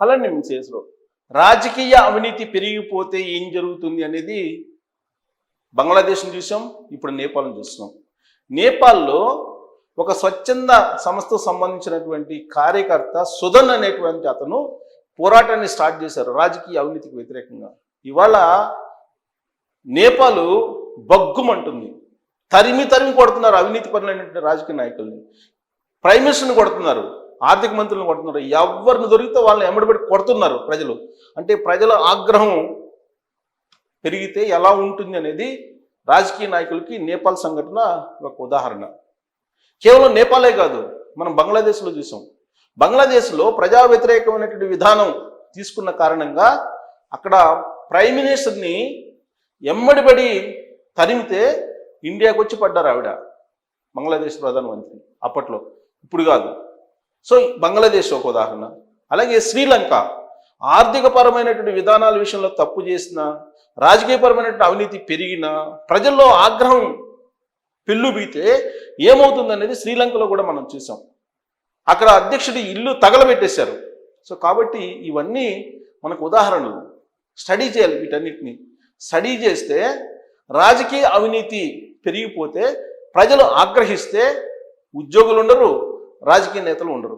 అలానే చేసారు రాజకీయ అవినీతి పెరిగిపోతే ఏం జరుగుతుంది అనేది బంగ్లాదేశ్ని చూసాం ఇప్పుడు నేపాల్ని చూస్తున్నాం. నేపాల్లో ఒక స్వచ్ఛంద సంస్థకు సంబంధించినటువంటి కార్యకర్త సుధన్ అనేటువంటి అతను పోరాటాన్ని స్టార్ట్ చేశారు రాజకీయ అవినీతికి వ్యతిరేకంగా. ఇవాళ నేపాల్ బగ్గుమంటుంది. తరిమి తరిమి కొడుతున్నారు అవినీతి పరులైనటువంటి రాజకీయ నాయకుల్ని. ప్రైమ్ మినిస్టర్ని కొడుతున్నారు. ఆర్థిక మంత్రులను కొడుతున్నారు. ఎవరిని దొరికితే వాళ్ళని ఎమ్మడిపెట్టి కొడుతున్నారు ప్రజలు. అంటే ప్రజల ఆగ్రహం పెరిగితే ఎలా ఉంటుంది అనేది రాజకీయ నాయకులకి నేపాల్ సంఘటన ఒక ఉదాహరణ. కేవలం నేపాలే కాదు మనం బంగ్లాదేశ్లో చూసాం. బంగ్లాదేశ్లో ప్రజా వ్యతిరేకమైనటువంటి విధానం తీసుకున్న కారణంగా అక్కడ ప్రైమ్ మినిస్టర్ని ఎమ్మడిబడి తరిమితే ఇండియాకు వచ్చి పడ్డారు ఆవిడ బంగ్లాదేశ్ ప్రధానమంత్రి అప్పట్లో. ఇప్పుడు కాదు. సో బంగ్లాదేశ్ ఒక ఉదాహరణ. అలాగే శ్రీలంక. ఆర్థికపరమైనటువంటి విధానాల విషయంలో తప్పు చేసిన రాజకీయపరమైనటువంటి అవినీతి పెరిగిన ప్రజల్లో ఆగ్రహం పెళ్ళుబీతే ఏమవుతుందనేది శ్రీలంకలో కూడా మనం చూసాం. అక్కడ అధ్యక్షుడి ఇల్లు తగలబెట్టేశారు. సో కాబట్టి ఇవన్నీ మనకు ఉదాహరణలు. స్టడీ చేయాలి వీటన్నిటిని. స్టడీ చేస్తే రాజకీయ అవినీతి పెరిగిపోతే ప్రజలు ఆగ్రహిస్తే ఉద్యోగులు ఉండరు రాజకీయ నేతలు ఉండరు.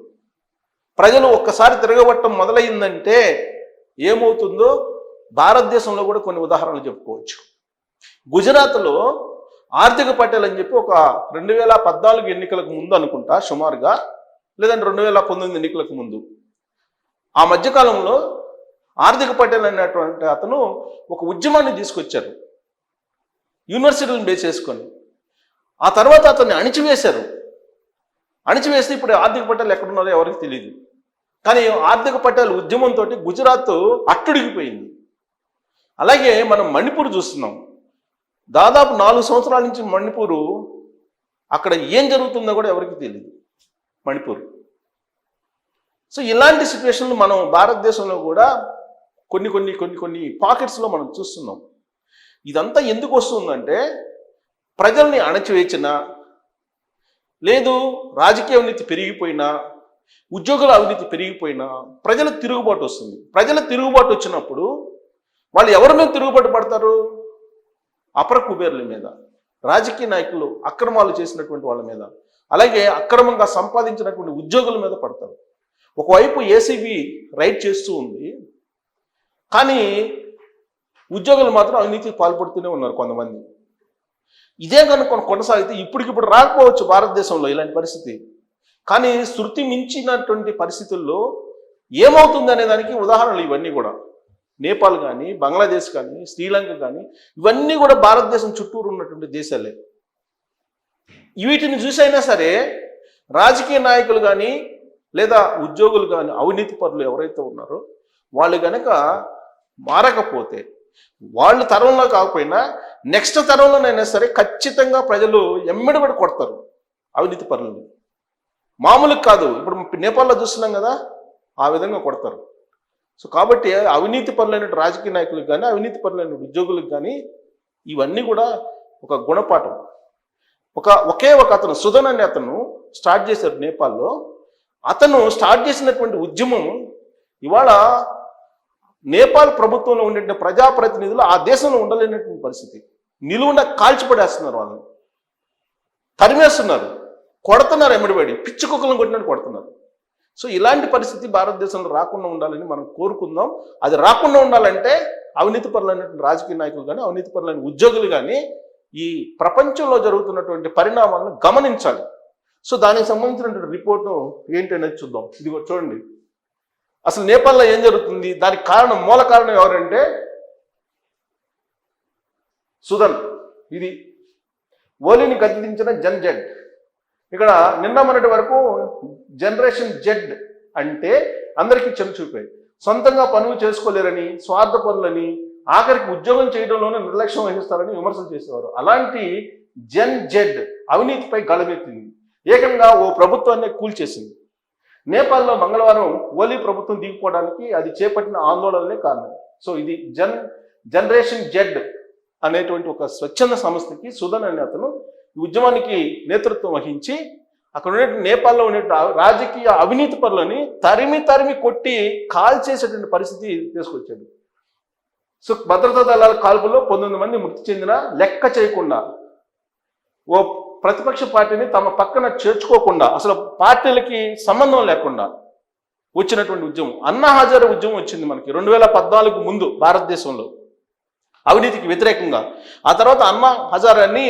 ప్రజలు ఒక్కసారి తిరగబట్టం మొదలైందంటే ఏమవుతుందో భారతదేశంలో కూడా కొన్ని ఉదాహరణలు చెప్పుకోవచ్చు. గుజరాత్లో ఆర్థిక పటేల్ అని చెప్పి ఒక రెండు వేల పద్నాలుగు ఎన్నికలకు ముందు అనుకుంటా సుమారుగా లేదంటే రెండు వేల పంతొమ్మిది ఎన్నికలకు ముందు. ఆ మధ్యకాలంలో ఆర్థిక పటేల్ అనేటువంటి అతను ఒక ఉద్యమాన్ని తీసుకొచ్చారు. యూనివర్సిటీలను బేస్ చేసుకొని. ఆ తర్వాత అతన్ని అణిచివేశారు. అణిచివేస్తే ఇప్పుడు ఆర్థిక పట్టాలు ఎక్కడున్నారో ఎవరికి తెలియదు కానీ ఆర్థిక పట్టాలు ఉద్యమంతో గుజరాత్ అట్టుడిగిపోయింది. అలాగే మనం మణిపూర్ చూస్తున్నాం. దాదాపు నాలుగు సంవత్సరాల నుంచి మణిపూరు అక్కడ ఏం జరుగుతుందో కూడా ఎవరికి తెలియదు మణిపూర్. సో ఇలాంటి సిచ్యువేషన్లు మనం భారతదేశంలో కూడా కొన్ని కొన్ని కొన్ని కొన్ని పాకెట్స్లో మనం చూస్తున్నాం. ఇదంతా ఎందుకు వస్తుందంటే ప్రజల్ని అణచివేచిన లేదు రాజకీయ అవినీతి పెరిగిపోయినా ఉద్యోగుల అవినీతి పెరిగిపోయినా ప్రజల తిరుగుబాటు వస్తుంది. ప్రజల తిరుగుబాటు వచ్చినప్పుడు వాళ్ళు ఎవరి మీద తిరుగుబాటు పడతారు? అపర కుబేర్ల మీద. రాజకీయ నాయకులు అక్రమాలు చేసినటువంటి వాళ్ళ మీద. అలాగే అక్రమంగా సంపాదించినటువంటి ఉద్యోగుల మీద పడతారు. ఒకవైపు ఏసీబీ రైడ్ చేస్తూ ఉంది. కానీ ఉద్యోగులు మాత్రం అవినీతికి పాల్పడుతూనే ఉన్నారు కొంతమంది. ఇదే కనుక కొనసాగితే ఇప్పటికిప్పుడు రాకపోవచ్చు భారతదేశంలో ఇలాంటి పరిస్థితి. కానీ శృతి మించినటువంటి పరిస్థితుల్లో ఏమవుతుంది అనే దానికి ఉదాహరణలు ఇవన్నీ కూడా. నేపాల్ కానీ బంగ్లాదేశ్ కానీ శ్రీలంక కానీ ఇవన్నీ కూడా భారతదేశం చుట్టూరు ఉన్నటువంటి దేశాలే. వీటిని చూసైనా సరే రాజకీయ నాయకులు కానీ లేదా ఉద్యోగులు కానీ అవినీతి పరులు ఎవరైతే ఉన్నారో వాళ్ళు కనుక మారకపోతే వాళ్ళు తరంలో కాకపోయినా నెక్స్ట్ తరంలోనైనా సరే ఖచ్చితంగా ప్రజలు ఎమ్మెడబడి కొడతారు అవినీతి పరులని. మామూలు కాదు. ఇప్పుడు నేపాల్లో చూస్తున్నాం కదా ఆ విధంగా కొడతారు. సో కాబట్టి అవినీతి పనులైన రాజకీయ నాయకులకు కానీ అవినీతి పనులైన ఉద్యోగులకు కానీ ఇవన్నీ కూడా ఒక గుణపాఠం. ఒక ఒకే ఒక అతను సుధన్ అనే అతను స్టార్ట్ చేశారు నేపాల్లో. అతను స్టార్ట్ చేసినటువంటి ఉద్యమం ఇవాళ నేపాల్ ప్రభుత్వంలో ఉండే ప్రజాప్రతినిధులు ఆ దేశంలో ఉండలేనటువంటి పరిస్థితి. నిలువున కాల్చిపడేస్తున్నారు వాళ్ళని. తరిమేస్తున్నారు. కొడుతున్నారు ఎమ్మడిపడి పిచ్చి కుక్కలను కొట్టినట్టు కొడుతున్నారు. సో ఇలాంటి పరిస్థితి భారతదేశంలో రాకుండా ఉండాలని మనం కోరుకుందాం. అది రాకుండా ఉండాలంటే అవినీతి పరులైనటువంటి రాజకీయ నాయకులు కానీ అవినీతి పరులైన ఉద్యోగులు కానీ ఈ ప్రపంచంలో జరుగుతున్నటువంటి పరిణామాలను గమనించాలి. సో దానికి సంబంధించినటువంటి రిపోర్టు ఏంటి అనేది చూద్దాం. ఇదిగో చూడండి. అసలు నేపాల్లో ఏం జరుగుతుంది? దానికి కారణం మూల కారణం ఎవరంటే సుధన్. ఇది ఓలీని గద్దించిన జన్ జెడ్. ఇక్కడ నిన్న మొన్నటి వరకు జనరేషన్ జెడ్ అంటే అందరికీ చెంచూపాయి సొంతంగా పనులు చేసుకోలేరని స్వార్థ పనులని ఆఖరికి ఉద్యోగం చేయడంలోనే నిర్లక్ష్యం వహిస్తారని విమర్శలు చేసేవారు. అలాంటి జెన్ జెడ్ అవినీతిపై గళమెత్తింది ఏకంగా ఓ ప్రభుత్వాన్ని కూల్చేసింది. నేపాల్లో మంగళవారం ఓలీ ప్రభుత్వం దిగిపోవడానికి అది చేపట్టిన ఆందోళనలే కారణం. సో ఇది జన్ జనరేషన్ జెడ్ అనేటువంటి ఒక స్వచ్ఛంద సంస్థకి సుధన్ అనే అతను ఉద్యమానికి నేతృత్వం వహించి అక్కడ ఉండే నేపాల్లో ఉండే రాజకీయ అవినీతి పరులని తరిమి తరిమి కొట్టి కాల్ చేసేటువంటి పరిస్థితి తీసుకొచ్చాడు. సో భద్రతా దళాల కాల్పుల్లో పంతొమ్మిది మంది మృతి చెందిన లెక్క చేయకుండా ఓ ప్రతిపక్ష పార్టీని తమ పక్కన చేర్చుకోకుండా అసలు పార్టీలకి సంబంధం లేకుండా వచ్చినటువంటి ఉద్యమం అన్నా హజారే ఉద్యమం వచ్చింది మనకి రెండు వేల పద్నాలుగు ముందు భారతదేశంలో. అవినీతికి వ్యతిరేకంగా. ఆ తర్వాత అన్నా హజారాన్ని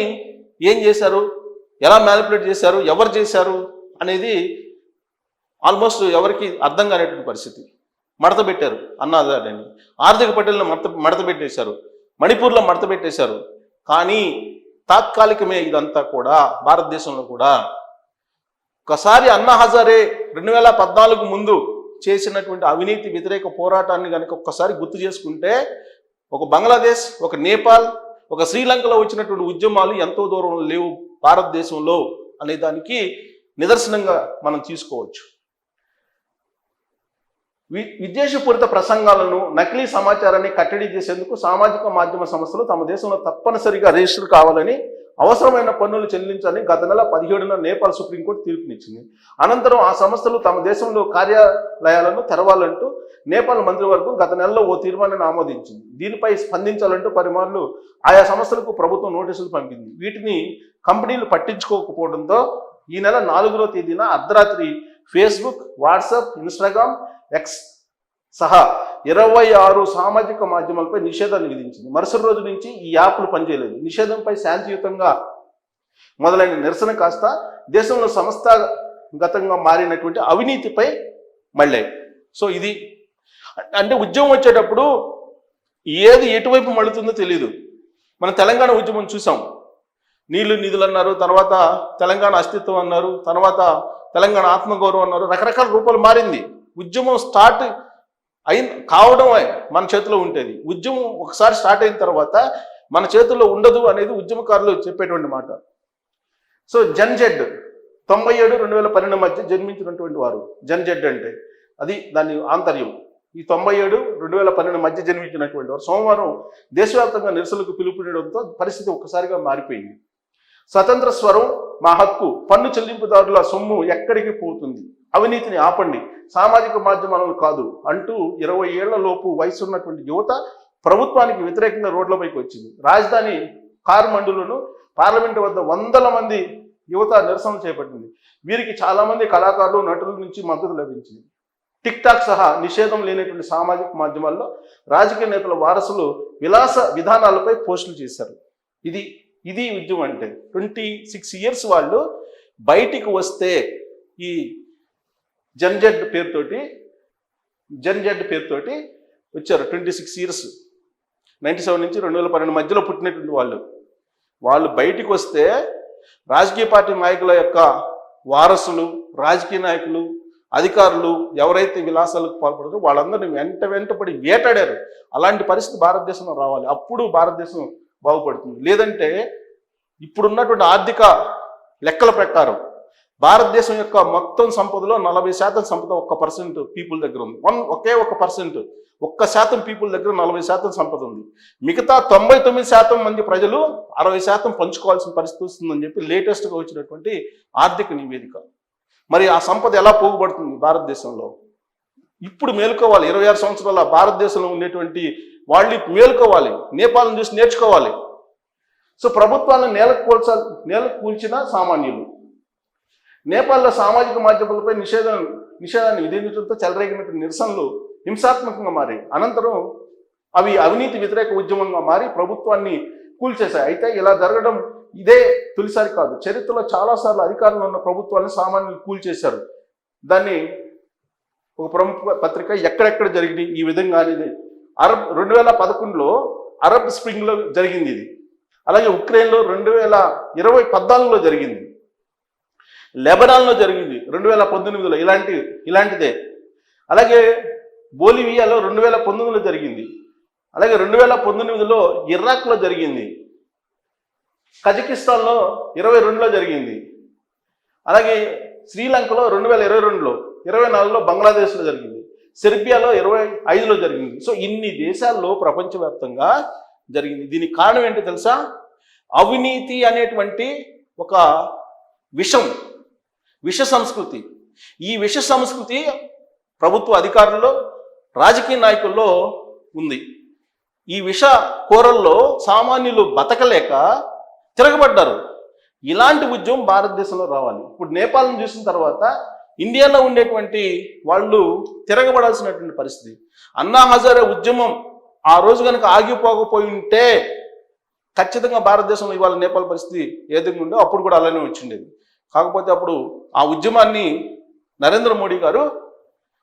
ఏం చేశారు? ఎలా మ్యానిపులేట్ చేశారు? ఎవరు చేశారు? అనేది ఆల్మోస్ట్ ఎవరికి అర్థం కానిటువంటి పరిస్థితి. మడత పెట్టారు అన్నా హజారాన్ని. ఆర్థిక పట్టణంలో మడత మడత పెట్టేశారు. మణిపూర్లో మడత పెట్టేశారు. కానీ తాత్కాలికమే ఇదంతా కూడా భారతదేశంలో కూడా. ఒకసారి అన్నా హజారే రెండు వేల పద్నాలుగు ముందు చేసినటువంటి అవినీతి వ్యతిరేక పోరాటాన్ని కనుక ఒక్కసారి గుర్తు చేసుకుంటే ఒక బంగ్లాదేశ్ ఒక నేపాల్ ఒక శ్రీలంకలో వచ్చినటువంటి ఉద్యమాలు ఎంతో దూరం లేవు భారతదేశంలో అనే దానికి నిదర్శనంగా మనం తీసుకోవచ్చు. విద్వేషపూరిత ప్రసంగాలను నకిలీ సమాచారాన్ని కట్టడి చేసేందుకు సామాజిక మాధ్యమ సంస్థలు తమ దేశంలో తప్పనిసరిగా రిజిస్టర్ కావాలని అవసరమైన పన్నులు చెల్లించాలని గత నెల పదిహేడున నేపాల్ సుప్రీంకోర్టు తీర్పునిచ్చింది. అనంతరం ఆ సంస్థలు తమ దేశంలో కార్యాలయాలను తెరవాలంటూ నేపాల్ మంత్రివర్గం గత నెలలో ఓ తీర్మానాన్ని ఆమోదించింది. దీనిపై స్పందించాలంటూ పరిమాణాలు ఆయా సంస్థలకు ప్రభుత్వం నోటీసులు పంపింది. వీటిని కంపెనీలు పట్టించుకోకపోవడంతో ఈ నెల నాలుగవ తేదీన అర్ధరాత్రి ఫేస్బుక్ వాట్సాప్ ఇన్స్టాగ్రామ్ ఎక్స్ సహా ఇరవై ఆరు సామాజిక మాధ్యమాలపై నిషేధాన్ని విధించింది. మరుసటి రోజు నుంచి ఈ యాప్లు పనిచేయలేదు. నిషేధంపై శాంతియుతంగా మొదలైన నిరసన కాస్త దేశంలో సంస్థాగతంగా మారినటువంటి అవినీతిపై మళ్ళాయి. సో ఇది అంటే ఉద్యమం వచ్చేటప్పుడు ఏది ఎటువైపు మళ్ళుతుందో తెలియదు మన తెలంగాణ ఉద్యమం చూసాం. నీళ్ళు నిధులు అన్నారు తర్వాత తెలంగాణ అస్తిత్వం అన్నారు తర్వాత తెలంగాణ ఆత్మగౌరవం అన్నారు రకరకాల రూపాలు మారింది. ఉద్యమం స్టార్ట్ అయిన కావడం మన చేతిలో ఉంటుంది ఉద్యమం ఒకసారి స్టార్ట్ అయిన తర్వాత మన చేతుల్లో ఉండదు అనేది ఉద్యమకారులు చెప్పేటువంటి మాట. సో జన్జెడ్ తొంభై ఏడు రెండు వేల పన్నెండు మధ్య జన్మించినటువంటి వారు. జన్జెడ్ అంటే అది దాని ఆంతర్యం. ఈ తొంభై ఏడు రెండు వేల పన్నెండు మధ్య జన్మించినటువంటి వారు. సోమవారం దేశవ్యాప్తంగా నిరసనకు పిలుపునియడంతో పరిస్థితి ఒక్కసారిగా మారిపోయింది. స్వతంత్ర స్వరం మా హక్కు. పన్ను చెల్లింపుదారుల సొమ్ము ఎక్కడికి పోతుంది? అవినీతిని ఆపండి. సామాజిక మాధ్యమాలను కాదు. అంటూ ఇరవై ఏళ్ళ లోపు యువత ప్రభుత్వానికి వ్యతిరేకంగా రోడ్లపైకి వచ్చింది. రాజధాని కార్మండులను పార్లమెంటు వద్ద వందల మంది యువత నిరసన చేపట్టింది. వీరికి చాలామంది కళాకారులు నటుల నుంచి మద్దతు లభించింది. టిక్ టాక్ సహా నిషేధం లేనటువంటి సామాజిక మాధ్యమాల్లో రాజకీయ నేతల వారసులు విలాస విధానాలపై పోస్టులు చేశారు. ఇది ఇది ఉద్యమం అంటే ట్వంటీ సిక్స్ ఇయర్స్ వాళ్ళు బయటికి వస్తే ఈ జన్జెడ్ పేరుతోటి జన్జెడ్ పేరుతోటి వచ్చారు twenty six years. Ninety seven నుంచి రెండు వేల పన్నెండు మధ్యలో పుట్టినటువంటి వాళ్ళు. వాళ్ళు బయటికి వస్తే రాజకీయ పార్టీ నాయకుల యొక్క వారసులు రాజకీయ నాయకులు అధికారులు ఎవరైతే విలాసాలకు పాల్పడతారో వాళ్ళందరినీ వెంట వెంటపడి వేటాడారు. అలాంటి పరిస్థితి భారతదేశంలో రావాలి. అప్పుడు భారతదేశం బాగుపడుతుంది. లేదంటే ఇప్పుడున్నటువంటి ఆర్థిక లెక్కల ప్రకారం భారతదేశం యొక్క మొత్తం సంపదలో నలభై శాతం సంపద ఒక్క పర్సెంట్ పీపుల్ దగ్గర ఉంది. వన్ ఒకే ఒక పర్సెంట్ ఒక్క శాతం పీపుల్ దగ్గర నలభై శాతం సంపద ఉంది. మిగతా తొంభై తొమ్మిది శాతం మంది ప్రజలు అరవై శాతం పంచుకోవాల్సిన పరిస్థితి వస్తుందని చెప్పి లేటెస్ట్గా వచ్చినటువంటి ఆర్థిక నివేదిక. మరి ఆ సంపద ఎలా పోగుపడుతుంది భారతదేశంలో? ఇప్పుడు మేలుకోవాలి. ఇరవై ఆరు సంవత్సరాల భారతదేశంలో ఉండేటువంటి వాళ్ళు మేలుకోవాలి నేపాల్ని చూసి నేర్చుకోవాలి. సో ప్రభుత్వాలను నేల కూల్చాలి నేల కూల్చిన సామాన్యులు. నేపాల్లో సామాజిక మాధ్యమాలపై నిషేధం నిషేధాన్ని విధించడంతో చెలరేగినటువంటి నిరసనలు హింసాత్మకంగా మారాయి. అనంతరం అవి అవినీతి వ్యతిరేక ఉద్యమంగా మారి ప్రభుత్వాన్ని కూల్చేశాయి. అయితే ఇలా జరగడం ఇదే తొలిసారి కాదు. చరిత్రలో చాలాసార్లు అధికారంలో ఉన్న ప్రభుత్వాన్ని సామాన్యులు కూల్చేశారు. దాన్ని ఒక ప్రముఖ పత్రిక ఎక్కడెక్కడ జరిగింది ఈ విధంగా అనేది అరబ్ రెండు వేల పదకొండులో అరబ్ స్ప్రింగ్లో జరిగింది ఇది. అలాగే ఉక్రెయిన్లో రెండు వేల ఇరవై పద్నాలుగులో జరిగింది. లెబనాన్లో జరిగింది రెండు వేల పంతొమ్మిదిలో ఇలాంటి ఇలాంటిదే. అలాగే బోలివియాలో రెండు వేల పంతొమ్మిదిలో జరిగింది. అలాగే రెండు వేల పంతొమ్మిదిలో ఇరాక్లో జరిగింది. కజకిస్తాన్లో ఇరవై రెండులో జరిగింది. అలాగే శ్రీలంకలో రెండు వేల ఇరవై రెండులో ఇరవై నాలుగులో బంగ్లాదేశ్లో జరిగింది. సెర్బియాలో ఇరవై ఐదులో జరిగింది. సో ఇన్ని దేశాల్లో ప్రపంచవ్యాప్తంగా జరిగింది. దీనికి కారణం ఏంటి తెలుసా? అవినీతి అనేటువంటి ఒక విషం విష సంస్కృతి. ఈ విష సంస్కృతి ప్రభుత్వ అధికారుల్లో రాజకీయ నాయకుల్లో ఉంది. ఈ విష కూరల్లో సామాన్యులు బతకలేక తిరగబడ్డారు. ఇలాంటి ఉద్యమం భారతదేశంలో రావాలి. ఇప్పుడు నేపాల్ని చూసిన తర్వాత ఇండియాలో ఉండేటువంటి వాళ్ళు తిరగబడాల్సినటువంటి పరిస్థితి. అన్నా హజారే ఉద్యమం ఆ రోజు కనుక ఆగిపోకపోయి ఉంటే ఖచ్చితంగా భారతదేశంలో ఇవాళ నేపాల్ పరిస్థితి ఏదైనా ఉందో అప్పుడు కూడా అలానే వచ్చిండేది. కాకపోతే అప్పుడు ఆ ఉద్యమాన్ని నరేంద్ర మోడీ గారు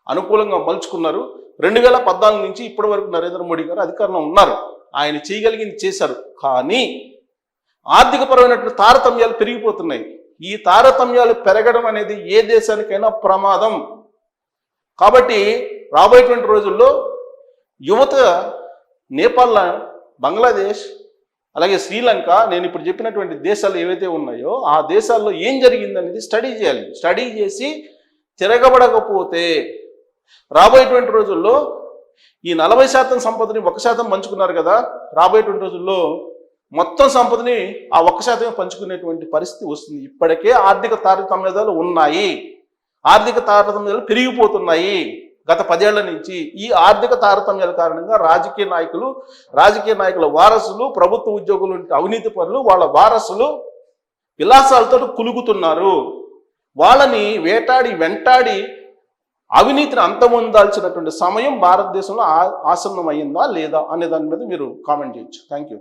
అనుకూలంగా మలుచుకున్నారు. రెండు వేల పద్నాలుగు నుంచి ఇప్పటి వరకు నరేంద్ర మోడీ గారు అధికారంలో ఉన్నారు. ఆయన చేయగలిగింది చేశారు. కానీ ఆర్థికపరమైనటువంటి తారతమ్యాలు పెరిగిపోతున్నాయి. ఈ తారతమ్యాలు పెరగడం అనేది ఏ దేశానికైనా ప్రమాదం. కాబట్టి రాబోయేటువంటి రోజుల్లో యువత నేపాల్ బంగ్లాదేశ్ అలాగే శ్రీలంక నేను ఇప్పుడు చెప్పినటువంటి దేశాలు ఏవైతే ఉన్నాయో ఆ దేశాల్లో ఏం జరిగిందనేది స్టడీ చేయాలి. స్టడీ చేసి తిరగబడకపోతే రాబోయేటువంటి రోజుల్లో ఈ నలభై శాతం సంపదని ఒక శాతం పంచుకున్నారు కదా రాబోయేటువంటి రోజుల్లో మొత్తం సంపదని ఆ ఒక్క శాతమే పంచుకునేటువంటి పరిస్థితి వస్తుంది. ఇప్పటికే ఆర్థిక తారతమ్యతలు ఉన్నాయి. ఆర్థిక తారతమ్యాలు పెరిగిపోతున్నాయి. గత పదేళ్ళ నుంచి ఈ ఆర్థిక తారతమ్యాల కారణంగా రాజకీయ నాయకులు రాజకీయ నాయకుల వారసులు ప్రభుత్వ ఉద్యోగులు అవినీతి పనులు వాళ్ళ వారసులు విలాసాలతో కులుగుతున్నారు. వాళ్ళని వేటాడి వెంటాడి అవినీతిని అంతమొందాల్సినటువంటి సమయం భారతదేశంలో ఆ- ఆసన్నమైందా లేదా అనే దాని మీద మీరు కామెంట్ చేయొచ్చు. Thank you